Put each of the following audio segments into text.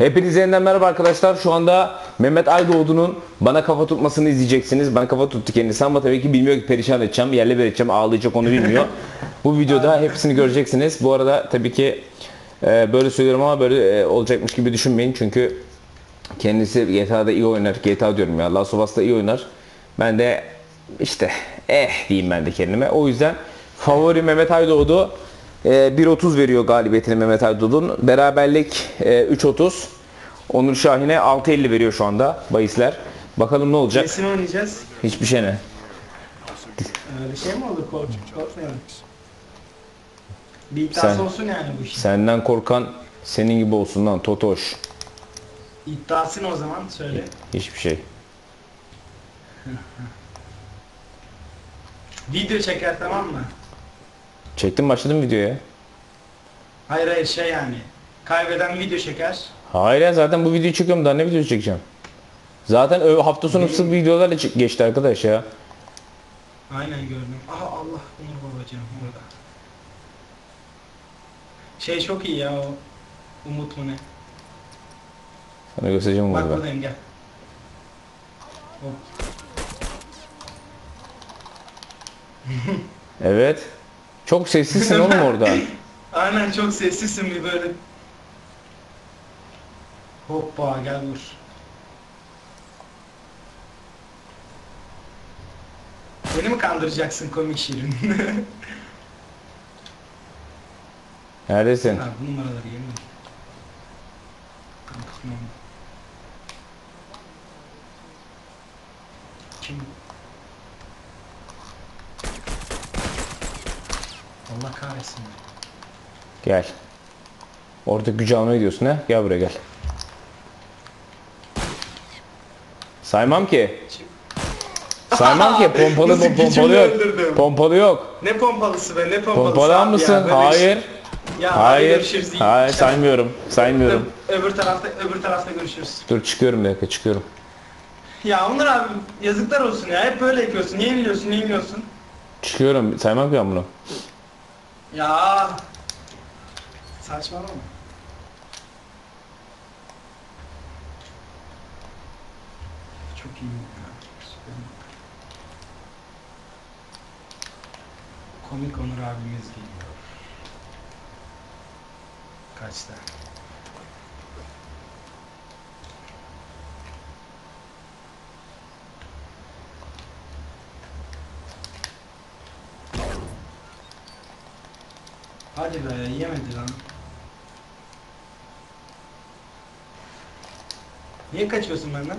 Hepinize yeniden merhaba arkadaşlar. Şu anda Mehmet Aydoğdu'nun bana kafa tutmasını izleyeceksiniz. Bana kafa tuttu kendisi ama tabii ki bilmiyor ki perişan edeceğim. Yerle bir edeceğim. Ağlayacak onu bilmiyor. Bu videoda hepsini göreceksiniz. Bu arada tabii ki e, böyle söylüyorum ama böyle e, olacakmış gibi düşünmeyin. Çünkü kendisi GTA'da iyi oynar. GTA diyorum ya. Last of Us'ta iyi oynar. Ben de işte eh diyeyim ben de kendime. O yüzden favori Mehmet Aydoğdu 1.30 veriyor galibiyetini Mehmet Aydoğdu'nun. Beraberlik e, 3.30. Onur Şahin'e 6.50 veriyor şu anda bahisler. Bakalım ne olacak? Nesini oynayacağız? Hiçbir şey ne? Öyle şey mi olur koç? Korkmayalım. Bir iddiası Sen- olsun yani bu işin. Senden korkan senin gibi olsun lan Totoş. İddiasını o zaman söyle. Hiçbir şey. Video çeker tamam mı? Çektim başladım videoya. Hayır hayır şey yani. Kaybeden video çeker. Hayır ya zaten bu videoyu çekiyorum daha ne videosu çekeceğim? Zaten ö- hafta sonu sırf videolarla çek- geçti arkadaş ya. Aynen gördüm. Aha Allah Onur babacığım orada. Şey çok iyi ya o. Umut mu ne? Sana göstereceğim Bak bunu ben. buradayım gel. Hop. Evet. Çok sessizsin oğlum orada. Aynen çok sessizsin bir böyle. Hoppa gel vur. Beni mi kandıracaksın komik şirin? Neredesin? ha, bu numaraları yemin. Kim? Allah kahretsin. Gel. Orada gücü almaya gidiyorsun ha? Gel buraya gel. Saymam ki. Saymam ki. Pompalı Nasıl pompalı gücümle yok. öldürdüm? Pompalı yok. Ne pompalısı be ne pompalısı Pompalı abi mısın? ya, böyle Hayır. iş- Ya Hayır. görüşürüz. iyi Hayır akşam. saymıyorum. Saymıyorum. Ö- Öbür tarafta öbür tarafta görüşürüz. Dur çıkıyorum bir dakika çıkıyorum. Ya Onur abi yazıklar olsun ya hep böyle yapıyorsun. Niye biliyorsun niye biliyorsun? Çıkıyorum. Saymam ki ben bunu. Ya saçmalama. Çok iyi ya. Komik Onur abimiz geliyor. Kaçta? Hadi be yemedi lan. Niye kaçıyorsun benden?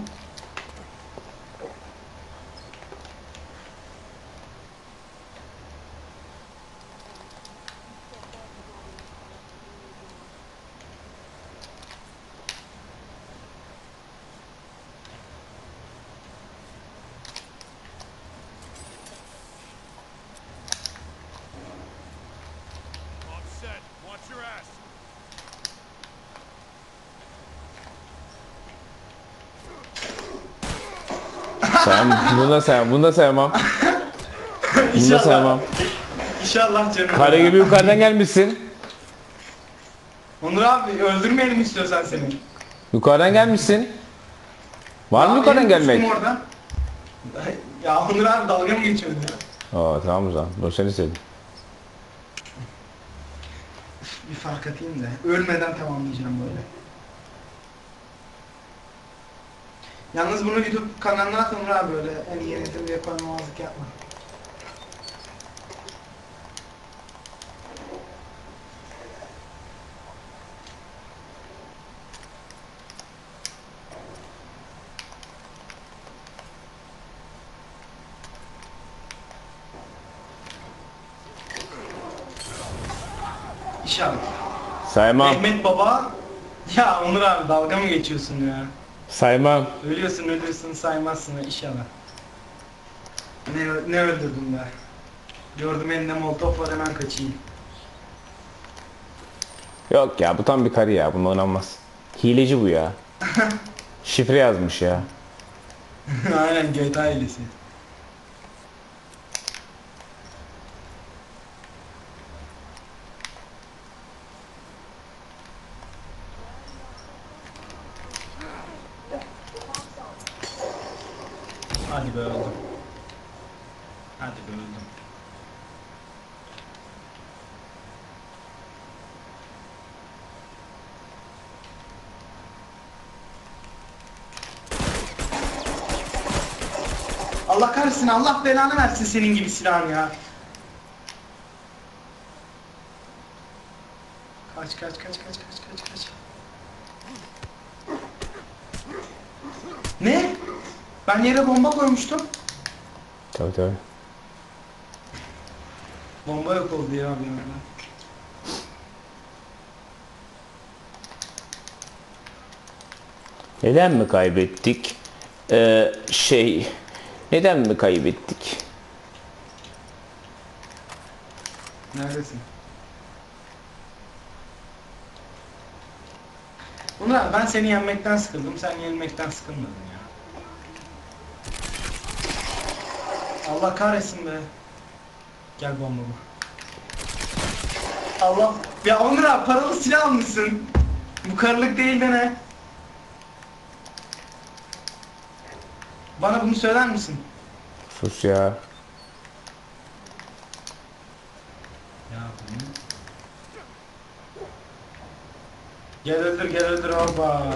Saymam. Bunu da saymam. Bunu da saymam. Bunu da saymam. İnşallah canım. Kare gibi yukarıdan gelmişsin. Onur abi öldürmeyelim istiyorsan seni. Yukarıdan gelmişsin. Var mı yukarıdan benim gelmek? Orada. Ya Onur abi dalga mı geçiyorsun ya? Aa tamam o zaman. Ben seni sevdim. Bir fark atayım da. Ölmeden tamamlayacağım böyle. Yalnız bunu YouTube kanalına at Onur abi böyle. En yenidir diye koymamazlık yapma. İnşallah. Saymam. Mehmet Baba ya Onur abi dalga mı geçiyorsun ya? Saymam. Ölüyorsun ölüyorsun saymazsın inşallah. Ne, ne öldürdüm be. Gördüm elinde molotof var hemen kaçayım. Yok ya bu tam bir karı ya. Bundan oynanmaz. Hileci bu ya. Şifre yazmış ya. Aynen GTA ailesi. Hadi be öldüm. Hadi be öldüm. Allah kahretsin Allah belanı versin senin gibi silahın ya. Kaç kaç kaç kaç kaç kaç kaç. Ne? Ben yere bomba koymuştum. Tabii tabii. Bomba yok oldu ya bir anda. Neden mi kaybettik? Ee, şey, neden mi kaybettik? Neredesin? Abi ben seni yenmekten sıkıldım, sen yenilmekten sıkılmadın Allah kahretsin be. Gel bombama. Allah. Ya Onur abi paralı silah almışsın. Bu karılık değil de ne? Bana bunu söyler misin? Sus ya. Ya bunu... Gel öldür gel öldür hoppa.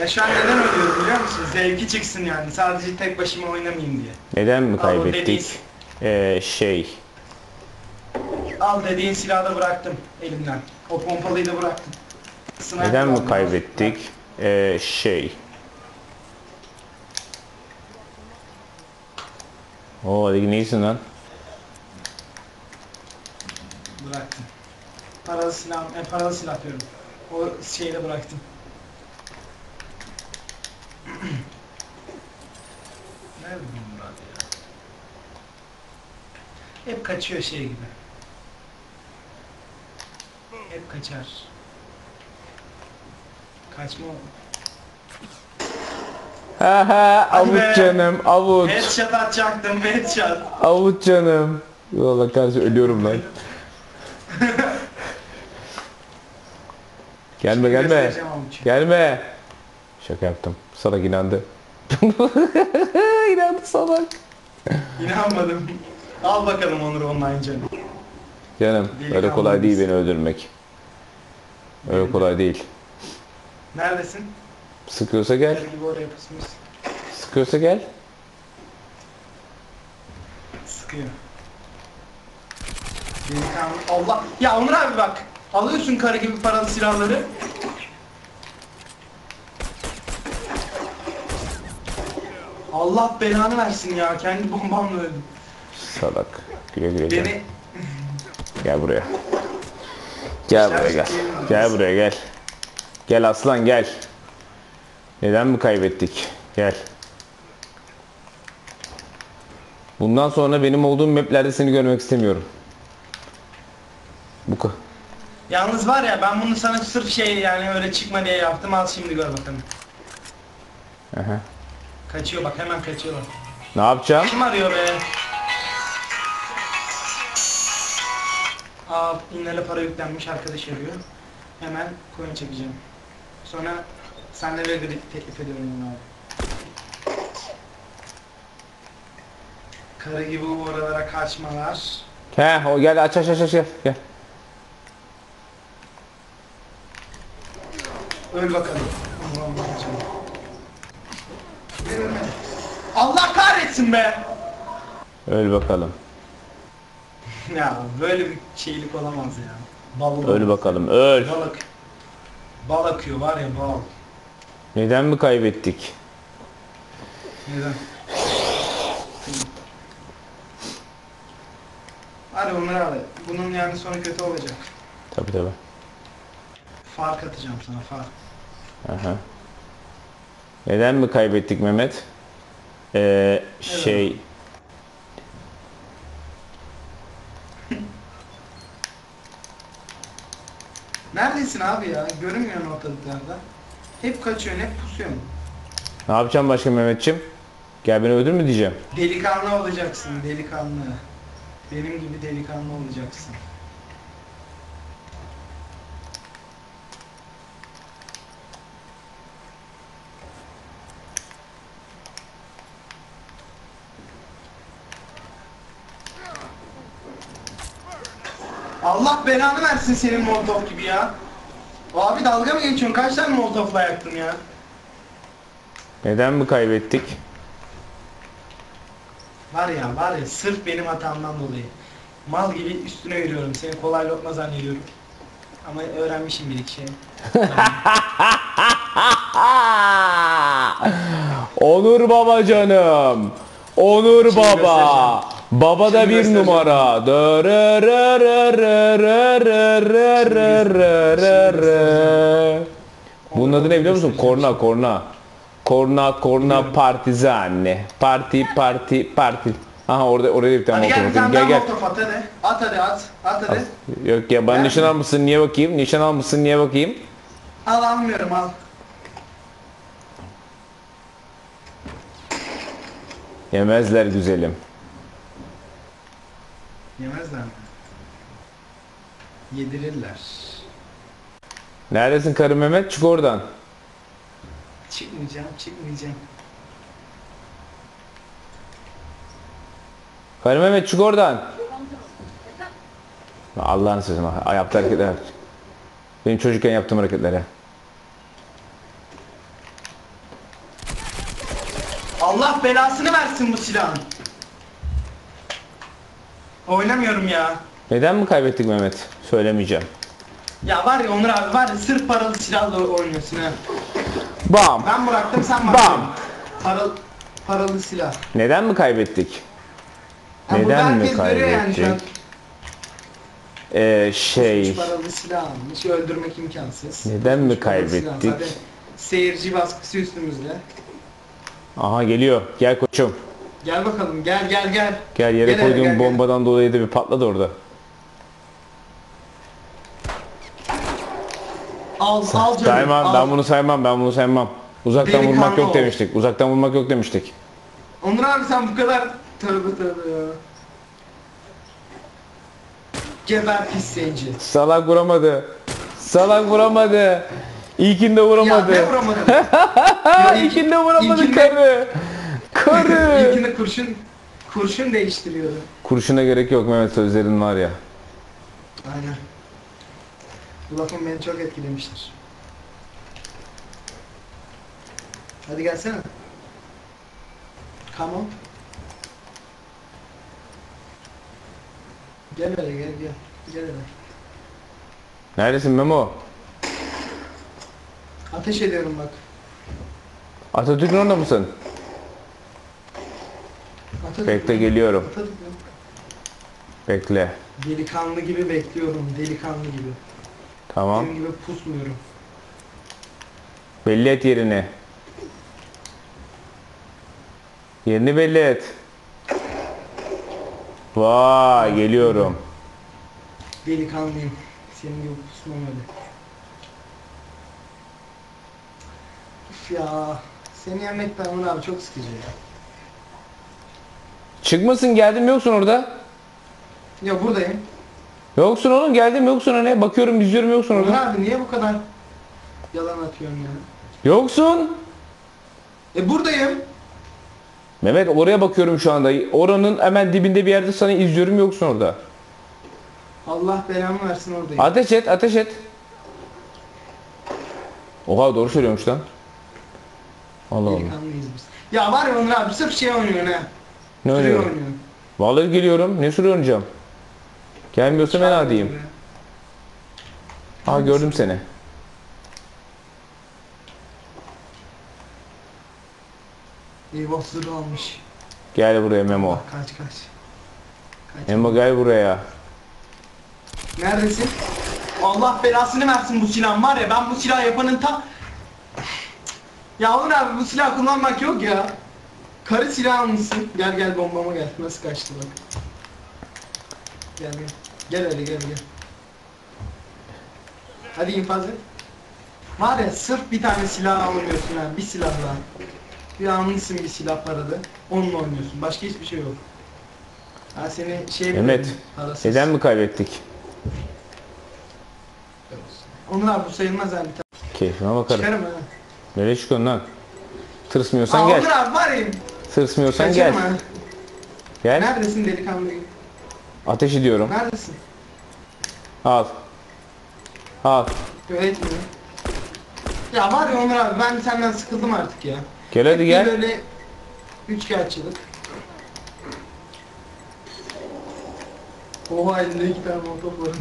Ya şu an neden ölüyorum biliyor musun? Zevki çıksın yani. Sadece tek başıma oynamayayım diye. Neden mi kaybettik? Ee, şey, Al dediğin silahı da bıraktım elimden. O pompalıyı da bıraktım. Sniper neden mi aldım. kaybettik? Ee, şey. Oo, hadi neysin lan? Bıraktım. Paralı silah, e, paralı silah diyorum. O şeyi de bıraktım. Nerede bunlar ya? Hep kaçıyor şey gibi. Hep kaçar. Kaçma. Ha ha, Hadi be. avuç canım, avuç. Headshot atacaktım, headshot. Avuç canım. Valla karşı ölüyorum lan. gelme gelme. Göstereceğim avucu. Gelme. Şaka yaptım. Salak inandı. inandı salak. İnanmadım. Al bakalım Onur online canım. Canım öyle kolay değil beni öldürmek. Öyle kolay değil. Neredesin? Sıkıyorsa gel. Gel gibi oraya pusmuş. Sıkıyorsa gel. Sıkıyor. Delikanlı. Allah. Ya Onur abi bak. Alıyorsun karı gibi paralı silahları. Allah belanı versin ya. Kendi bombamla öldüm. Salak. Güle güle gel. Beni Gel buraya. Gel buraya gel. Gel buraya gel. Gel aslan gel. Neden mi kaybettik? Gel. Bundan sonra benim olduğum maplerde seni görmek istemiyorum. Bu ka- Yalnız var ya ben bunu sana sırf şey yani öyle çıkma diye yaptım. Al şimdi gör bakalım. Aha. Kaçıyor bak hemen kaçıyor bak. Ne yapacağım? Kim arıyor be? Aa İnler'e para yüklenmiş arkadaş arıyor. Hemen coin çekeceğim. Sonra senle ve grid teklif ediyorum onu abi. Karı gibi bu oralara kaçmalar. He o gel aç aç aç aç gel. gel. Öl bakalım. Allah'ım. Allah kahretsin be! Öl bakalım. Ya böyle bir şeylik olamaz ya. Bal Öl bakalım. Öl. Balık. Bal akıyor var ya bal. Neden mi kaybettik? Neden? Hadi Onur abi. Bunun yani sonu kötü olacak. Tabi tabi. Fark atacağım sana fark. Aha. Neden mi kaybettik Mehmet? Ee, şey Neredesin abi ya? Görünmüyorsun ortalıklarda. Hep kaçıyorsun, hep pusuyorsun. ne yapacağım başka Mehmetçim? Gel beni öldür mü diyeceğim. Delikanlı olacaksın, delikanlı. Benim gibi delikanlı olacaksın. belanı versin senin molotof gibi ya. Abi dalga mı geçiyorsun? Kaç tane molotofla yaktım ya? Neden mi kaybettik? Var ya var ya sırf benim hatamdan dolayı. Mal gibi üstüne yürüyorum. Seni kolay lokma zannediyorum. Ama öğrenmişim bir iki şey. Onur baba canım. Onur şey baba. Göstereceğim. Baba da bir numara. Bunun adı ne biliyor musun? Korna korna. Korna korna partizan. Parti parti parti. Aha orada oraya bir tane Hadi gel gel, gel. at hadi. At hadi Yok ya ben gel. nişan almışsın niye bakayım? Nişan almışsın niye bakayım? Al almıyorum al. Yemezler güzelim. Yemezler mi? Yedirirler. Neredesin karı Mehmet? Çık oradan. Çıkmayacağım çıkmayacağım. Karı Mehmet çık oradan. Allah'ını sözüm. Yaptığı hareketler. Benim çocukken yaptığım hareketlere. Allah belasını versin bu silahın. Oynamıyorum ya. Neden mi kaybettik Mehmet? Söylemeyeceğim. Ya var ya Onur abi var ya sırf paralı silahla oynuyorsun ha. Bam. Ben bıraktım sen bak. Bam. Paralı, paralı silah. Neden mi kaybettik? Burada Neden mi herkes görüyor yani şu an. kaybettik? Ee, şey... Üç paralı silah almış. Öldürmek imkansız. Neden mi Üç paralı silah. kaybettik? Zaten seyirci baskısı üstümüzde. Aha geliyor. Gel koçum. Gel bakalım gel gel gel. Gel yere Gel koyduğum gel, gel. bombadan dolayı da bir patladı orada. Al al canım. Saymam, al. ben bunu saymam, ben bunu saymam. Uzaktan Delikanlı vurmak yok ol. demiştik. Uzaktan vurmak yok demiştik. Onur abi sen bu kadar tövbe tövbe ya. Geber pis zenci. Salak vuramadı. Salak vuramadı. İlkinde vuramadı. Ya ne vuramadın? Ha, Ya ilk- ilkinde vuramadı ilkinde- karı. Karı. İlkinde kurşun kurşun değiştiriyordu. Kurşuna gerek yok Mehmet sözlerin var ya. Aynen. Bu lafın beni çok etkilemiştir. Hadi gelsene. Come on. Gel hele gel gel. Gel hele. Neredesin Memo? Ateş ediyorum bak. Atatürk'ün orada mısın? Ateş Bekle geliyorum. Bekle. Delikanlı gibi bekliyorum. Delikanlı gibi. Tamam. Senin gibi pusmuyorum. Belli et yerini. Yerini belli et. Vay geliyorum. Delikanlıyım. Senin gibi pusmam öyle. Üf ya. Seni yenmek ben abi çok sıkıcı ya. Çıkmasın geldim yoksun orada. Ya buradayım. Yoksun oğlum geldim yoksun hani bakıyorum izliyorum yoksun orada. abi niye bu kadar yalan atıyorsun ya? Yoksun. E buradayım. Mehmet oraya bakıyorum şu anda. Oranın hemen dibinde bir yerde sana izliyorum yoksun orada. Allah belamı versin oradayım. Ateş et ateş et. Oha doğru söylüyormuş lan. Allah Allah. Delikanlıyız biz. Ya var ya Onur abi sırf şey oynuyorsun ha. Ne oynuyorum? Vallahi geliyorum. Ne sürü oynayacağım? Gelmiyorsa ben adiyim. Aa gördüm seni. Zırh almış. Gel buraya Memo. Bak kaç kaç. Kaç. Memo gel buraya. Neredesin? Allah belasını versin bu silahın var ya ben bu silah yapanın ta... Ya Onur abi bu silah kullanmak yok ya. Karı silah almışsın. Gel gel bombama gel. Nasıl kaçtı bak. Gel gel. Gel öyle gel gel. Hadi infaz et. Var ya sırf bir tane silah almıyorsun ha. Bir silahla. Bir almışsın bir silah paradı. Onunla oynuyorsun. Başka hiçbir şey yok. Ha seni şey Mehmet, parasız. Neden mi kaybettik? Abi bu sayılmaz tane. Keyfime bakarım. Çıkarım ha. Nereye çıkıyorsun lan? Tırsmıyorsan Aa, gel. Onur abi var ya. Tırsmıyorsan gel. Kaçırma. Gel. Neredesin delikanlı? Ateş ediyorum. Neredesin? Al. Al. Öğretmiyor. Ya var ya Onur abi ben senden sıkıldım artık ya. Gel hadi Bir gel. Böyle üçkağıtçılık. Oha elinde iki tane molotof var.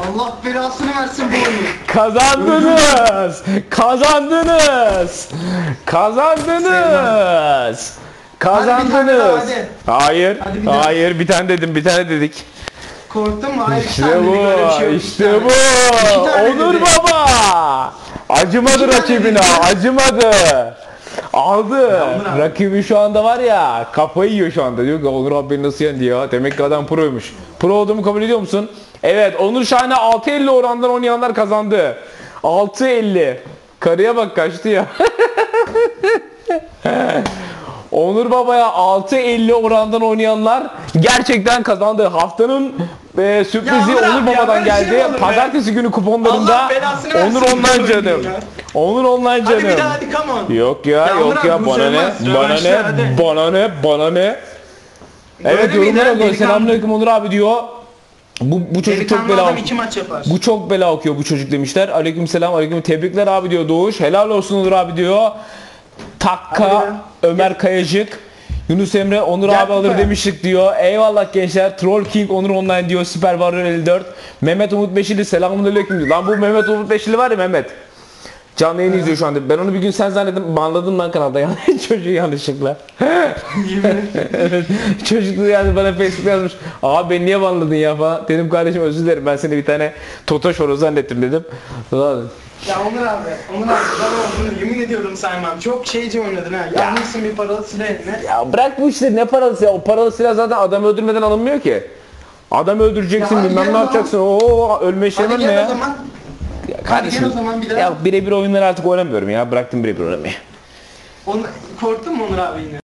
Allah belasını versin bu oyunu. Kazandınız. Kazandınız. Kazandınız. Kazandınız. hadi. Hayır. Hadi bir daha. Hayır. Bir tane dedim. Bir tane dedik. Korktun mu? Hayır, İşte tane bu. dedik, öyle bir şey yok. İki işte tane. bu. İki tane Onur dedik. baba. Acımadı İki tane rakibine. Acımadı. Abi. Rakibi şu anda var ya kafayı yiyor şu anda. Diyor ki Onur abi beni nasıl yendi ya. Demek ki adam proymuş. Pro olduğumu kabul ediyor musun? Evet Onur Şahin'e 6.50 orandan oynayanlar kazandı. 6.50. Karıya bak kaçtı ya. Onur Baba'ya 6.50 orandan oynayanlar gerçekten kazandı. Haftanın e, sürprizi Ya Onur ya, Baba'dan böyle şey geldi. be. Pazartesi günü kuponlarında Onur online canım. Ya. Onur online Hadi bir canım. daha hadi come on. Yok ya, Ya yok abi, ya bana ne? Bana ne? Bana ne? Bana ne? Evet yorumlara Delikanlı- selamünaleyküm Onur abi diyor. Bu, bu çocuk çok bela adam iki maç yapar. bu çok bela okuyor bu çocuk demişler. Aleyküm selam aleyküm tebrikler abi diyor Doğuş. Helal olsun Onur abi diyor. Takka, be. Ömer Kayacık, Yunus Emre, Onur Gel abi alır demiştik diyor. Eyvallah gençler. Troll King Onur Online diyor. Süper Warrior 54. Mehmet Umut Beşili selamünaleyküm diyor. Lan bu Mehmet Umut Beşili var ya Mehmet. Canlı yayını izliyor şu anda. Ben onu bir gün sen zannettim. Banladım lan kanalda yani çocuğu yanlışlıkla. Evet. Çocuk da yani bana Facebook'ta yazmış. Abi beni niye banladın ya falan. Dedim kardeşim özür dilerim ben seni bir tane Totoş horoz zannettim dedim. Ulan, Ya Onur abi, Onur abi ben olduğunu yemin ediyorum saymam. Çok şeyci oynadın ha. Yanlışsın bir paralı silah eline. Ya bırak bu işleri ne parası ya. O paralı silah zaten adam öldürmeden alınmıyor ki. Adam öldüreceksin Ya bilmem gel ne yapacaksın. Oo ölme Hadi işlemem ne gel o ya. zaman. Ya Hadi Kardeşim gel o zaman bir daha. ya birebir oyunları artık oynamıyorum ya. Bıraktım birebir oynamayı. Onu, korktun mu Onur abi yine?